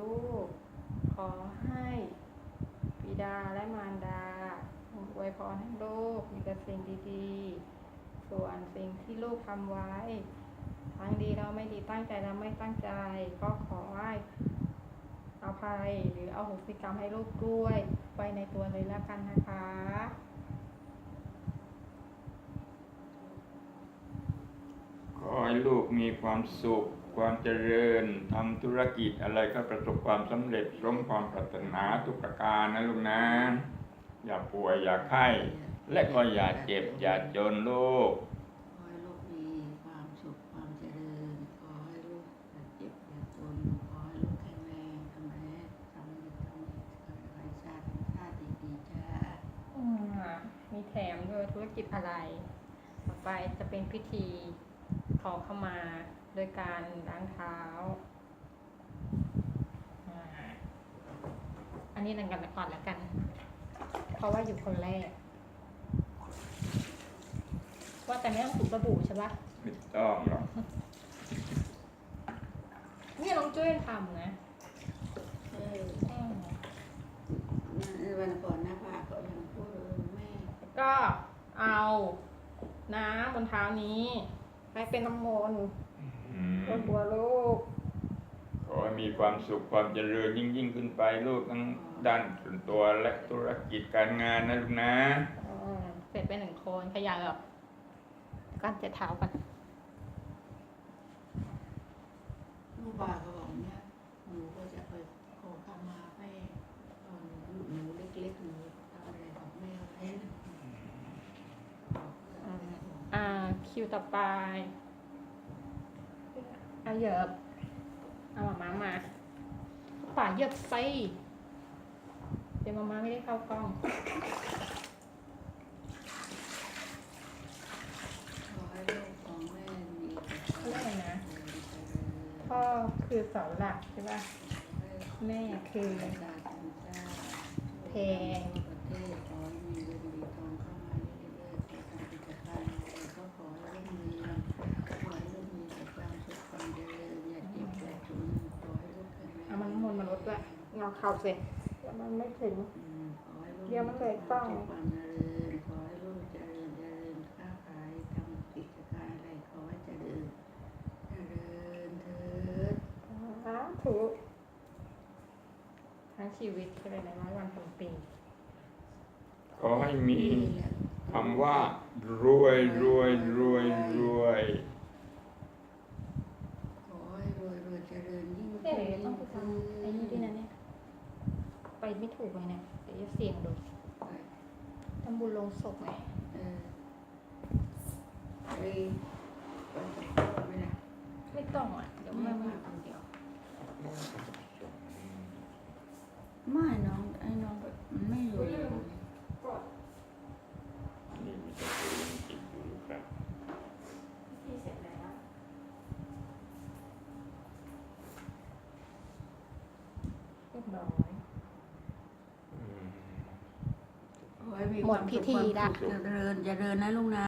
ลูก ขอให้บิดาและมารดาอวยพรให้ลูกมีแต่สิ่งดีๆ ส่วนสิ่งที่ลูกทำไว้ทั้งดีเราไม่ดีตั้งใจเราไม่ตั้งใจ ก็ขอให้อภัยหรือเอาโหสิกรรมให้ลูกด้วย ไปในตัวเลยแล้วกันนะคะ ขอให้ ลูกมีความสุข ความเจริญทำธุรกิจอะไรก็ประสบความสำเร็จสมความปรารถนาทุกประการนะลูกนะ อย่าป่วยอย่าไข้ และก็อย่าเจ็บ อย่าจนลูกขอให้ลูกมีความสุขความเจริญขอให้ลูกอย่าเจ็บอย่าจนขอให้ลูกแข็งแรงทำอะไรทำดีทำดีขอให้ชาติชาติดีๆจ้าอืมมีแถมด้วยธุรกิจอะไร ต่อไปจะเป็นพิธี ขอเข้ามาโดยการล้างเท้าอ่าอันนี้นังกันก่อนแล้วกัน เพราะว่าอยู่คนแรก ว่าแต่ไม่ต้องถูสบู่ใช่ปะไม่ต้องหรอกเนี่ยน้องจุ้ยทำนะเอออืมวันก่อนหน้าผากก็ยังพูดเลยแม่ ก็เอาน้ำบนเท้านี้ ให้เป็นน้ำมนต์อืมบนหัวลูก ขอให้มีความสุขความเจริญยิ่งยิ่งขึ้นไปลูกทั้งด้านส่วนตัวและธุรกิจการงานนะลูกนะอืมเสร็จไปหนึ่งคนขยันแบบกั้นเจ็ดเท้ากันลูกบาก็บอกเนี่ยหนูก็จะไปขอขมาแม่ตอนหนูเล็กๆหนูทำอะไรกับแม่ไว้บอกเพื่อนแม่บอก อ่า คิวต่อไปเอาเหยอบเอาหมามามาป่าเหยอบไซเดี๋ยวหมามาไม่ได้เข้ากล้องขอให้ลูกของแม่มีเขาเรียกอะไรนะพ่อคือเสาหลักใช่ป่ะแม่คือชาติชาติเพงประเทศขอให้มีเงินมีทองเข้า มันมนต์มาลดด้วยเงาเข่าเสร็จเดี๋ยวมันไม่ถึงอืมขอให้ลูกเดี๋ยวมันเลยกล้องมีความเจริญขอให้ลูกเจริญเจริญค้าขายทำกิจการอะไรขอให้เจริญเจริญเถิดสาธุทั้งชีวิตใช่ไหมในร้อยวันพันปี ขอให้มีนี่แหละคำว่ารวยรวยรวยรวย ขอให้รวยรวยเจริญยิ่ง เดี๋ยว ขึ้น ต้องไปทำไอ้นี่ด้วยนะเนี่ย ไปไม่ ถูกเลยเนี่ยเดี๋ยวจะเสี่ยงดูทำบุญลงศพไงเออไปไปกับพ่อไหมล่ะไม่ต้องอะ เดี๋ยวแม่มาคนเดียวไม่น้องไอ้น้องแบบไม่อยู่นี่มีแต่ตัวจริงอยู่ครับที่เสร็จแล้วเรียบร้อย อืม ขอให้มีหมดพิธีละความสุขความเจริญเจริญนะลุงนะ